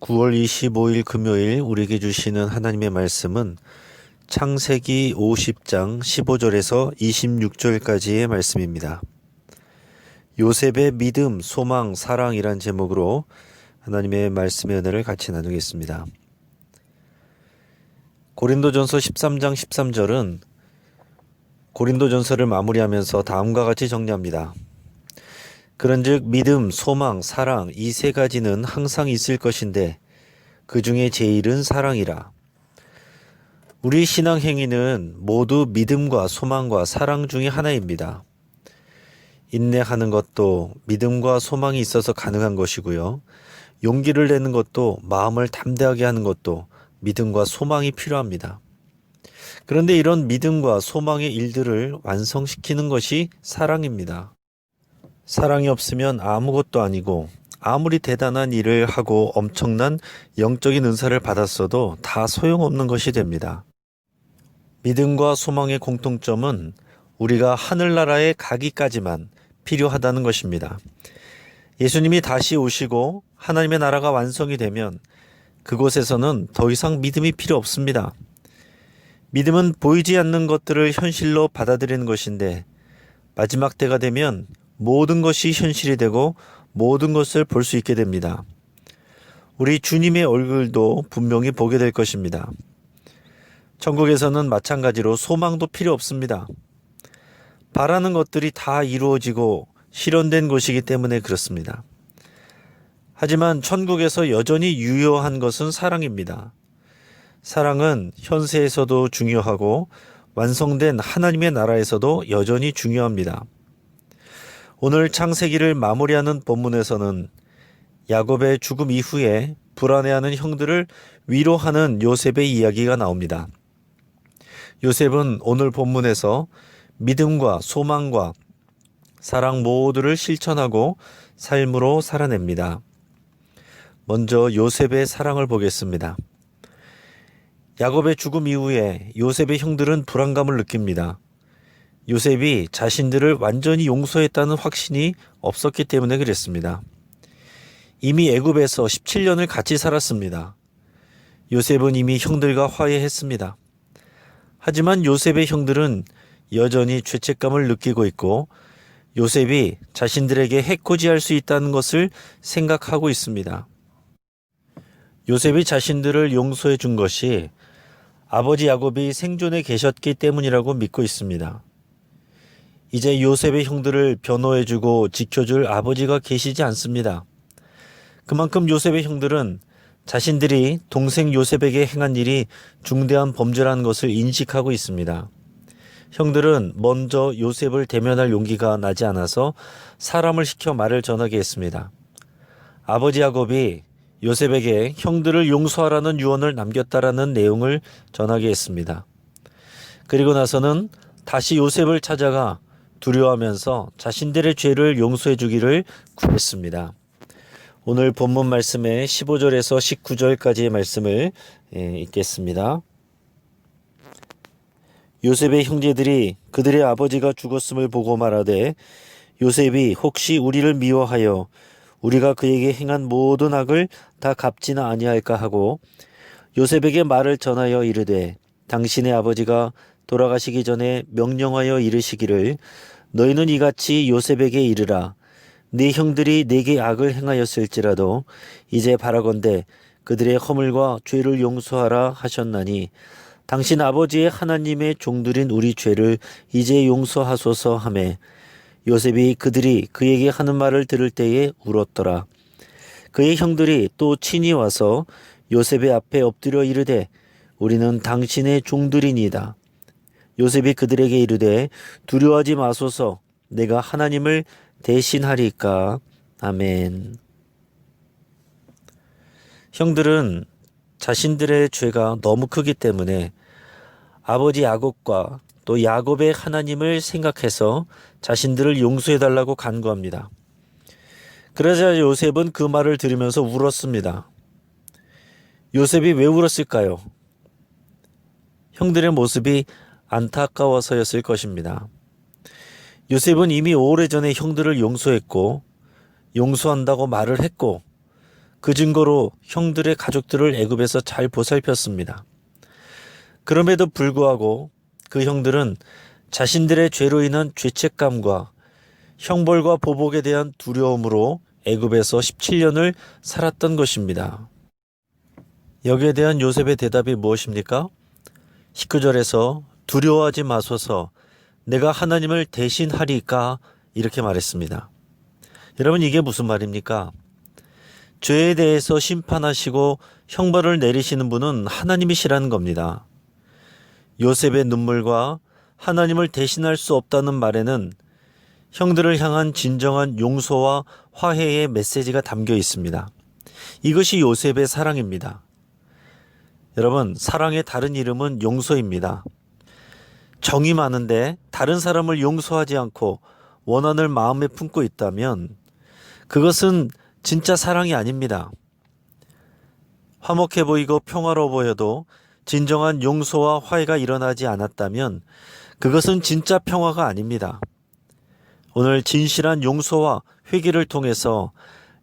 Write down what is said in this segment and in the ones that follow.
9월 25일 금요일 우리에게 주시는 하나님의 말씀은 창세기 50장 15절에서 26절까지의 말씀입니다. 요셉의 믿음, 소망, 사랑이란 제목으로 하나님의 말씀의 은혜를 같이 나누겠습니다. 고린도전서 13장 13절은 고린도전서를 마무리하면서 다음과 같이 정리합니다. 그런즉 믿음, 소망, 사랑 이 세 가지는 항상 있을 것인데 그 중에 제일은 사랑이라. 우리 신앙 행위는 모두 믿음과 소망과 사랑 중에 하나입니다. 인내하는 것도 믿음과 소망이 있어서 가능한 것이고요. 용기를 내는 것도 마음을 담대하게 하는 것도 믿음과 소망이 필요합니다. 그런데 이런 믿음과 소망의 일들을 완성시키는 것이 사랑입니다. 사랑이 없으면 아무것도 아니고 아무리 대단한 일을 하고 엄청난 영적인 은사를 받았어도 다 소용없는 것이 됩니다. 믿음과 소망의 공통점은 우리가 하늘나라에 가기까지만 필요하다는 것입니다. 예수님이 다시 오시고 하나님의 나라가 완성이 되면 그곳에서는 더 이상 믿음이 필요 없습니다. 믿음은 보이지 않는 것들을 현실로 받아들이는 것인데 마지막 때가 되면 모든 것이 현실이 되고 모든 것을 볼 수 있게 됩니다. 우리 주님의 얼굴도 분명히 보게 될 것입니다. 천국에서는 마찬가지로 소망도 필요 없습니다. 바라는 것들이 다 이루어지고 실현된 곳이기 때문에 그렇습니다. 하지만 천국에서 여전히 유효한 것은 사랑입니다. 사랑은 현세에서도 중요하고 완성된 하나님의 나라에서도 여전히 중요합니다. 오늘 창세기를 마무리하는 본문에서는 야곱의 죽음 이후에 불안해하는 형들을 위로하는 요셉의 이야기가 나옵니다. 요셉은 오늘 본문에서 믿음과 소망과 사랑 모두를 실천하고 삶으로 살아냅니다. 먼저 요셉의 사랑을 보겠습니다. 야곱의 죽음 이후에 요셉의 형들은 불안감을 느낍니다. 요셉이 자신들을 완전히 용서했다는 확신이 없었기 때문에 그랬습니다. 이미 애굽에서 17년을 같이 살았습니다. 요셉은 이미 형들과 화해했습니다. 하지만 요셉의 형들은 여전히 죄책감을 느끼고 있고 요셉이 자신들에게 해코지할 수 있다는 것을 생각하고 있습니다. 요셉이 자신들을 용서해 준 것이 아버지 야곱이 생존해 계셨기 때문이라고 믿고 있습니다. 이제 요셉의 형들을 변호해주고 지켜줄 아버지가 계시지 않습니다. 그만큼 요셉의 형들은 자신들이 동생 요셉에게 행한 일이 중대한 범죄라는 것을 인식하고 있습니다. 형들은 먼저 요셉을 대면할 용기가 나지 않아서 사람을 시켜 말을 전하게 했습니다. 아버지 야곱이 요셉에게 형들을 용서하라는 유언을 남겼다라는 내용을 전하게 했습니다. 그리고 나서는 다시 요셉을 찾아가 두려워하면서 자신들의 죄를 용서해 주기를 구했습니다. 오늘 본문 말씀의 15절에서 19절까지의 말씀을 예, 읽겠습니다. 요셉의 형제들이 그들의 아버지가 죽었음을 보고 말하되 요셉이 혹시 우리를 미워하여 우리가 그에게 행한 모든 악을 다 갚지는 아니할까 하고 요셉에게 말을 전하여 이르되 당신의 아버지가 돌아가시기 전에 명령하여 이르시기를 너희는 이같이 요셉에게 이르라 네 형들이 내게 악을 행하였을지라도 이제 바라건대 그들의 허물과 죄를 용서하라 하셨나니 당신 아버지의 하나님의 종들인 우리 죄를 이제 용서하소서 하매 요셉이 그들이 그에게 하는 말을 들을 때에 울었더라. 그의 형들이 또 친히 와서 요셉의 앞에 엎드려 이르되 우리는 당신의 종들이니이다. 요셉이 그들에게 이르되 두려워하지 마소서 내가 하나님을 대신하리까. 아멘. 형들은 자신들의 죄가 너무 크기 때문에 아버지 야곱과 또 야곱의 하나님을 생각해서 자신들을 용서해 달라고 간구합니다. 그러자 요셉은 그 말을 들으면서 울었습니다. 요셉이 왜 울었을까요? 형들의 모습이 안타까워서였을 것입니다. 요셉은 이미 오래전에 형들을 용서했고 용서한다고 말을 했고 그 증거로 형들의 가족들을 애굽에서 잘 보살폈습니다. 그럼에도 불구하고 그 형들은 자신들의 죄로 인한 죄책감과 형벌과 보복에 대한 두려움으로 애굽에서 17년을 살았던 것입니다. 여기에 대한 요셉의 대답이 무엇입니까? 19절에서 두려워하지 마소서 내가 하나님을 대신하리까 이렇게 말했습니다. 여러분 이게 무슨 말입니까? 죄에 대해서 심판하시고 형벌을 내리시는 분은 하나님이시라는 겁니다. 요셉의 눈물과 하나님을 대신할 수 없다는 말에는 형들을 향한 진정한 용서와 화해의 메시지가 담겨 있습니다. 이것이 요셉의 사랑입니다. 여러분, 사랑의 다른 이름은 용서입니다. 정이 많은데 다른 사람을 용서하지 않고 원한을 마음에 품고 있다면 그것은 진짜 사랑이 아닙니다. 화목해 보이고 평화로워 보여도 진정한 용서와 화해가 일어나지 않았다면 그것은 진짜 평화가 아닙니다. 오늘 진실한 용서와 회개를 통해서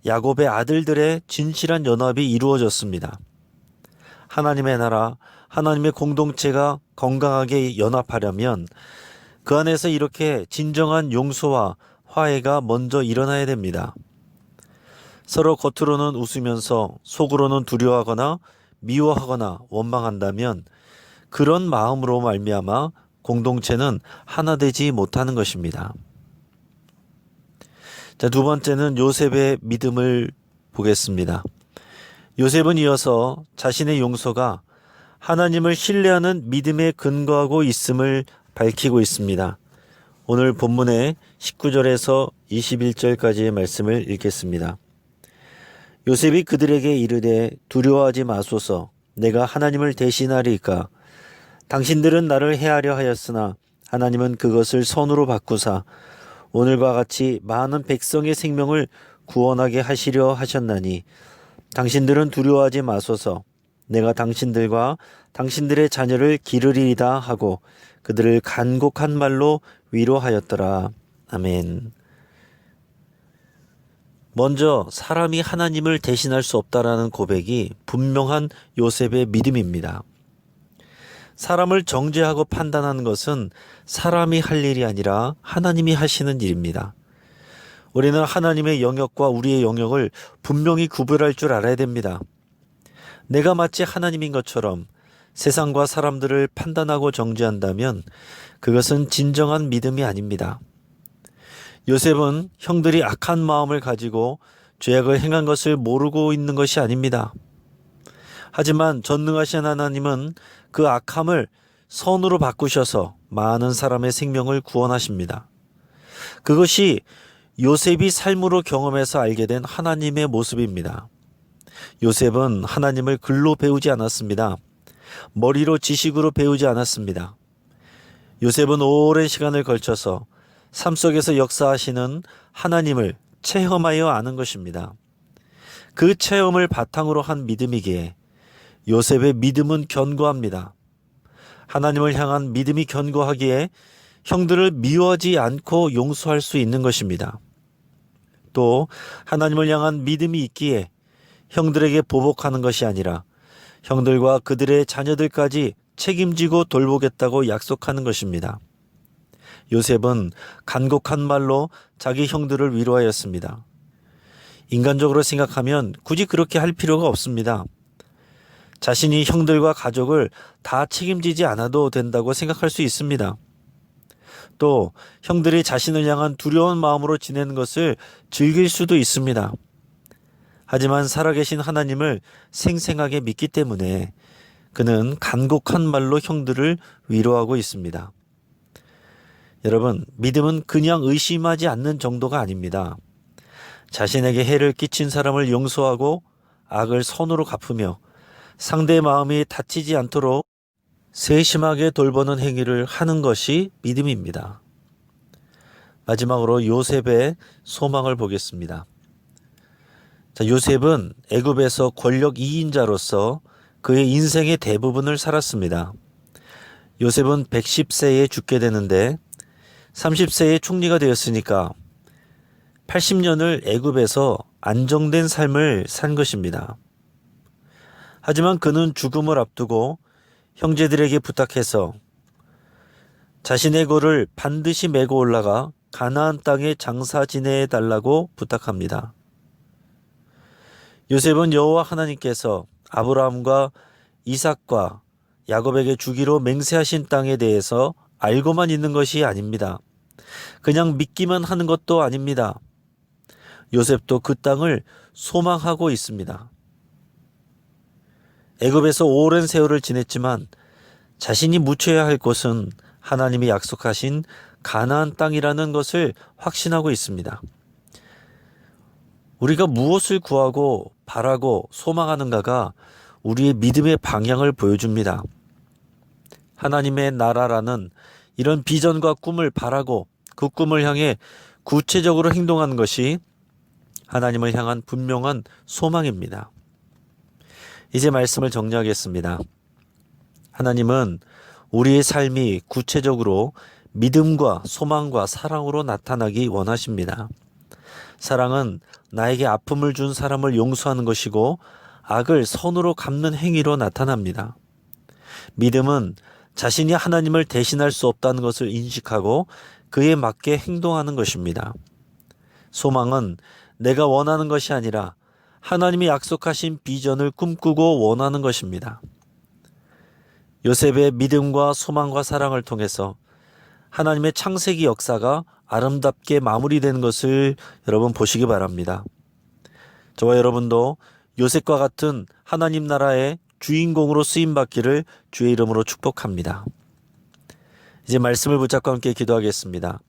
야곱의 아들들의 진실한 연합이 이루어졌습니다. 하나님의 나라, 하나님의 공동체가 건강하게 연합하려면 그 안에서 이렇게 진정한 용서와 화해가 먼저 일어나야 됩니다. 서로 겉으로는 웃으면서 속으로는 두려워하거나 미워하거나 원망한다면 그런 마음으로 말미암아 공동체는 하나 되지 못하는 것입니다. 자, 두 번째는 요셉의 믿음을 보겠습니다. 요셉은 이어서 자신의 용서가 하나님을 신뢰하는 믿음에 근거하고 있음을 밝히고 있습니다. 오늘 본문의 19절에서 21절까지의 말씀을 읽겠습니다. 요셉이 그들에게 이르되 두려워하지 마소서 내가 하나님을 대신하리까 당신들은 나를 해하려 하였으나 하나님은 그것을 선으로 바꾸사 오늘과 같이 많은 백성의 생명을 구원하게 하시려 하셨나니 당신들은 두려워하지 마소서 내가 당신들과 당신들의 자녀를 기르리이다 하고 그들을 간곡한 말로 위로하였더라. 아멘. 먼저 사람이 하나님을 대신할 수 없다라는 고백이 분명한 요셉의 믿음입니다. 사람을 정죄하고 판단하는 것은 사람이 할 일이 아니라 하나님이 하시는 일입니다. 우리는 하나님의 영역과 우리의 영역을 분명히 구별할 줄 알아야 됩니다. 내가 마치 하나님인 것처럼 세상과 사람들을 판단하고 정죄한다면 그것은 진정한 믿음이 아닙니다. 요셉은 형들이 악한 마음을 가지고 죄악을 행한 것을 모르고 있는 것이 아닙니다. 하지만 전능하신 하나님은 그 악함을 선으로 바꾸셔서 많은 사람의 생명을 구원하십니다. 그것이 요셉이 삶으로 경험해서 알게 된 하나님의 모습입니다. 요셉은 하나님을 글로 배우지 않았습니다. 머리로 지식으로 배우지 않았습니다. 요셉은 오랜 시간을 걸쳐서 삶 속에서 역사하시는 하나님을 체험하여 아는 것입니다. 그 체험을 바탕으로 한 믿음이기에 요셉의 믿음은 견고합니다. 하나님을 향한 믿음이 견고하기에 형들을 미워하지 않고 용서할 수 있는 것입니다. 또 하나님을 향한 믿음이 있기에 형들에게 보복하는 것이 아니라 형들과 그들의 자녀들까지 책임지고 돌보겠다고 약속하는 것입니다. 요셉은 간곡한 말로 자기 형들을 위로하였습니다. 인간적으로 생각하면 굳이 그렇게 할 필요가 없습니다. 자신이 형들과 가족을 다 책임지지 않아도 된다고 생각할 수 있습니다. 또 형들이 자신을 향한 두려운 마음으로 지내는 것을 즐길 수도 있습니다. 하지만 살아계신 하나님을 생생하게 믿기 때문에 그는 간곡한 말로 형들을 위로하고 있습니다. 여러분, 믿음은 그냥 의심하지 않는 정도가 아닙니다. 자신에게 해를 끼친 사람을 용서하고 악을 선으로 갚으며 상대의 마음이 다치지 않도록 세심하게 돌보는 행위를 하는 것이 믿음입니다. 마지막으로 요셉의 소망을 보겠습니다. 자, 요셉은 애굽에서 권력 2인자로서 그의 인생의 대부분을 살았습니다. 요셉은 110세에 죽게 되는데 30세에 총리가 되었으니까 80년을 애굽에서 안정된 삶을 산 것입니다. 하지만 그는 죽음을 앞두고 형제들에게 부탁해서 자신의 고를 반드시 메고 올라가 가나안 땅에 장사 지내해 달라고 부탁합니다. 요셉은 여호와 하나님께서 아브라함과 이삭과 야곱에게 주기로 맹세하신 땅에 대해서 알고만 있는 것이 아닙니다. 그냥 믿기만 하는 것도 아닙니다. 요셉도 그 땅을 소망하고 있습니다. 애굽에서 오랜 세월을 지냈지만 자신이 묻혀야 할 곳은 하나님이 약속하신 가나안 땅이라는 것을 확신하고 있습니다. 우리가 무엇을 구하고 바라고 소망하는가가 우리의 믿음의 방향을 보여줍니다. 하나님의 나라라는 이런 비전과 꿈을 바라고 그 꿈을 향해 구체적으로 행동하는 것이 하나님을 향한 분명한 소망입니다. 이제 말씀을 정리하겠습니다. 하나님은 우리의 삶이 구체적으로 믿음과 소망과 사랑으로 나타나기 원하십니다. 사랑은 나에게 아픔을 준 사람을 용서하는 것이고 악을 선으로 갚는 행위로 나타납니다. 믿음은 자신이 하나님을 대신할 수 없다는 것을 인식하고 그에 맞게 행동하는 것입니다. 소망은 내가 원하는 것이 아니라 하나님이 약속하신 비전을 꿈꾸고 원하는 것입니다. 요셉의 믿음과 소망과 사랑을 통해서 하나님의 창세기 역사가 아름답게 마무리되는 것을 여러분 보시기 바랍니다. 저와 여러분도 요셉과 같은 하나님 나라의 주인공으로 쓰임 받기를 주의 이름으로 축복합니다. 이제 말씀을 붙잡고 함께 기도하겠습니다.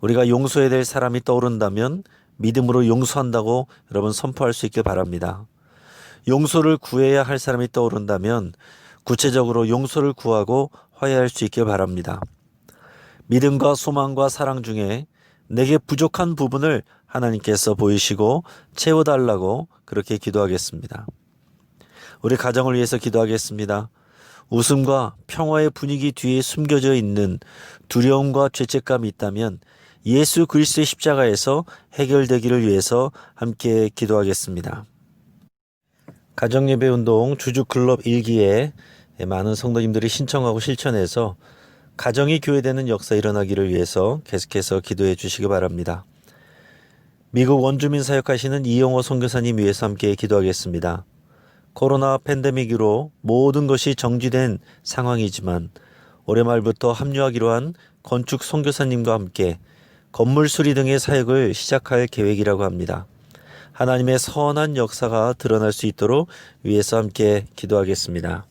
우리가 용서해야 될 사람이 떠오른다면 믿음으로 용서한다고 여러분 선포할 수 있길 바랍니다. 용서를 구해야 할 사람이 떠오른다면 구체적으로 용서를 구하고 화해할 수 있길 바랍니다. 믿음과 소망과 사랑 중에 내게 부족한 부분을 하나님께서 보이시고 채워달라고 그렇게 기도하겠습니다. 우리 가정을 위해서 기도하겠습니다. 웃음과 평화의 분위기 뒤에 숨겨져 있는 두려움과 죄책감이 있다면 예수 그리스도의 십자가에서 해결되기를 위해서 함께 기도하겠습니다. 가정예배 운동 주주클럽 일기에 많은 성도님들이 신청하고 실천해서 가정이 교회되는 역사 일어나기를 위해서 계속해서 기도해 주시기 바랍니다. 미국 원주민 사역하시는 이영호 선교사님 위해서 함께 기도하겠습니다. 코로나 팬데믹으로 모든 것이 정지된 상황이지만 올해 말부터 합류하기로 한 건축 선교사님과 함께 건물 수리 등의 사역을 시작할 계획이라고 합니다. 하나님의 선한 역사가 드러날 수 있도록 위해서 함께 기도하겠습니다.